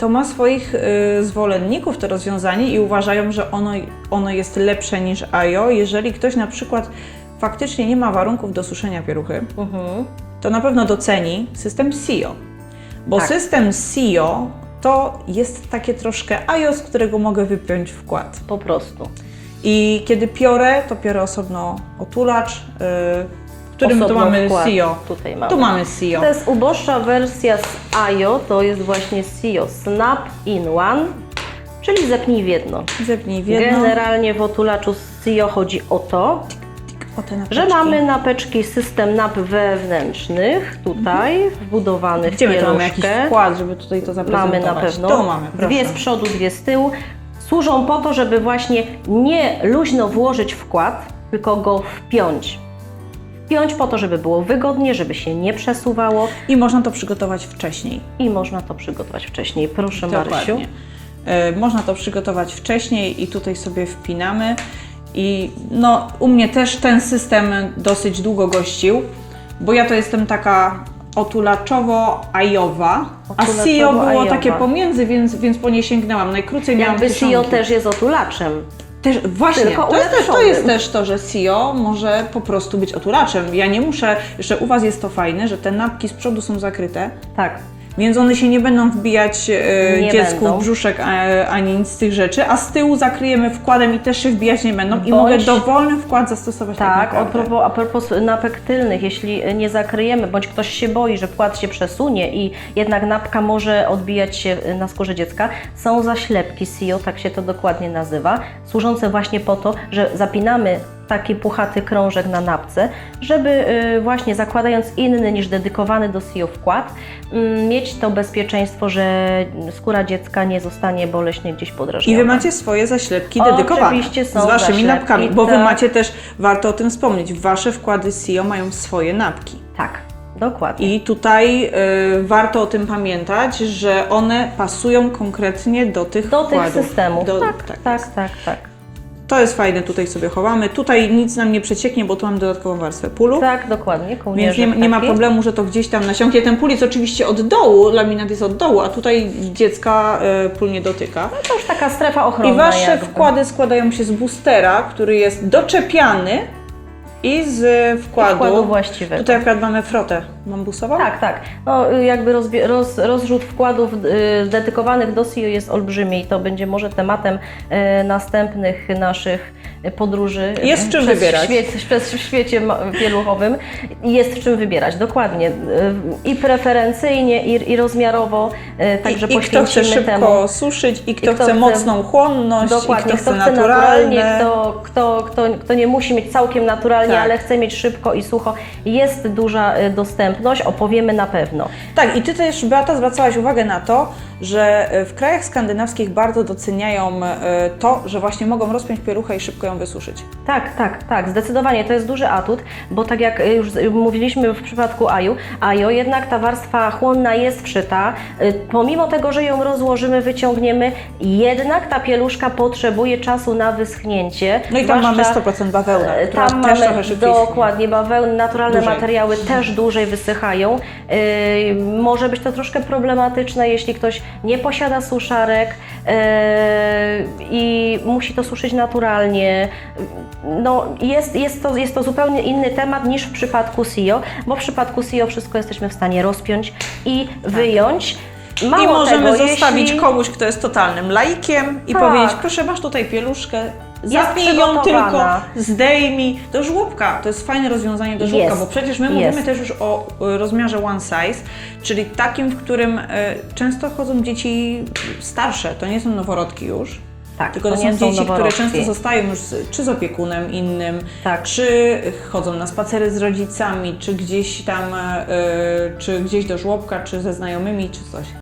to ma swoich y, zwolenników to rozwiązanie i uważają, że ono, ono jest lepsze niż AJO. Jeżeli ktoś na przykład faktycznie nie ma warunków do suszenia pieluchy, Mhm. to na pewno doceni system SIO. Bo Tak. system SIO to jest takie troszkę AJO, z którego mogę wypiąć wkład. Po prostu. I kiedy piorę, to piorę osobno otulacz, y, którym Osobno tu mamy wkład. SIO. Tutaj mamy. Tu mamy SIO. To jest uboższa wersja z AJO, to jest właśnie SIO Snap in One, czyli zepnij w jedno. Zepnij w jedno. Generalnie w otulaczu z SIO chodzi o to, że mamy napeczki system nap wewnętrznych tutaj wbudowanych Gdzie w my mamy jakiś wkład, żeby tutaj to zaprezentować? Mamy na pewno. Tu mamy, proszę. Dwie z przodu, dwie z tyłu. Służą po to, żeby właśnie nie luźno włożyć wkład, tylko go wpiąć. Wpiąć po to, żeby było wygodnie, żeby się nie przesuwało I można to przygotować wcześniej. i można to przygotować wcześniej. Proszę Marysiu. Dokładnie. E, Można to przygotować wcześniej i tutaj sobie wpinamy. I no, u mnie też ten system dosyć długo gościł, bo ja to jestem taka otulaczowo-ajowa, a SIO było takie pomiędzy, więc, więc po nie sięgnęłam. Najkrócej miałam Jakby. SIO też jest otulaczem. Też, właśnie, Tylko to jest, też, to jest też to, że SIO może po prostu być otulaczem. Ja nie muszę, jeszcze u Was jest to fajne, że te napki z przodu są zakryte, Tak. Więc one się nie będą wbijać e, Nie dziecku będą. w brzuszek ani nic z tych rzeczy, a z tyłu zakryjemy wkładem i też się wbijać nie będą i Bądź- mogę dowolny wkład zastosować tak, Tak, a naprawdę. propos, a propos napek tylnych, jeśli nie zakryjemy, bądź ktoś się boi, że wkład się przesunie i jednak napka może odbijać się na skórze dziecka, są zaślepki SIO, tak się to dokładnie nazywa, służące właśnie po to, że zapinamy taki puchaty krążek na napce, żeby y, właśnie zakładając inny niż dedykowany do SIO wkład, mm, mieć to bezpieczeństwo, że skóra dziecka nie zostanie boleśnie gdzieś I podrażniona. Wy macie swoje zaślepki Oczywiście dedykowane są z Waszymi zaślepki, napkami, bo Wy tak. macie też, warto o tym wspomnieć, Wasze wkłady SIO mają swoje napki. Tak, dokładnie. I tutaj y, warto o tym pamiętać, że one pasują konkretnie do tych Do tych systemów. Do, tak, tak, tak, tak, tak. To jest fajne, tutaj sobie chowamy. Tutaj nic nam nie przecieknie, bo tu mam dodatkową warstwę pulu. Tak, dokładnie, Więc nie, nie ma taki. problemu, że to gdzieś tam nasiąknie. Ten pól jest oczywiście od dołu, laminat jest od dołu, a tutaj dziecka y, pól nie dotyka. To już taka strefa ochronna I Wasze jakby. wkłady składają się z boostera, który jest doczepiany i z wkładu. Wkładu właściwego. Tutaj akurat mamy frotę bambusową. Tak, tak. No, y, jakby roz, rozrzut wkładów y, dedykowanych do SIO jest olbrzymi i to będzie może tematem y, następnych naszych podróży. Jest w czym przez wybierać. Świet, przez w świecie pieluchowym. I Jest w czym wybierać, dokładnie. Y, I preferencyjnie, i, i rozmiarowo. y, Także I, I kto chce szybko temu. suszyć, i kto, kto chce mocną chłonność, Dokładnie, i kto chce naturalnie, naturalne. kto, kto, kto, kto nie musi mieć całkiem naturalnie, Tak. ale chce mieć szybko i sucho. Jest duża y, dostępność, opowiemy na pewno. Tak, i Ty też, Beata, zwracałaś uwagę na to, że e, w krajach skandynawskich bardzo doceniają e, to, że właśnie mogą rozpiąć pieluchę i szybko ją wysuszyć. Tak, tak, tak, zdecydowanie to jest duży atut, bo tak jak y, już mówiliśmy w przypadku Aju, Ajo, jednak ta warstwa chłonna jest wszyta. Y, Pomimo tego, że ją rozłożymy, wyciągniemy, jednak ta pieluszka potrzebuje czasu na wyschnięcie. No i tam mamy zwłaszcza- 100% bawełna, E, która Tam też trochę szybciej dokładnie bawełny, naturalne Dłużej. materiały też dłużej wysychają. Yy, może być to troszkę problematyczne, jeśli ktoś nie posiada suszarek yy, i musi to suszyć naturalnie. No, jest, jest, to, jest to zupełnie inny temat niż w przypadku SIO, bo w przypadku SIO wszystko jesteśmy w stanie rozpiąć i wyjąć. Mało I możemy tego, zostawić jeśli... komuś, kto jest totalnym laikiem i Tak. powiedzieć, proszę, masz tutaj pieluszkę, zapnij ją tylko, zdejmij. Do żłobka, to jest fajne rozwiązanie do żłobka, Jest. bo przecież my Jest. mówimy też już o e, rozmiarze one size, czyli takim, w którym e, często chodzą dzieci starsze, to nie są noworodki już. Tak, Tylko to, to są dzieci, które często zostają już z, czy z opiekunem innym, Tak. czy chodzą na spacery z rodzicami, czy gdzieś tam, e, czy gdzieś do żłobka, czy ze znajomymi, czy coś.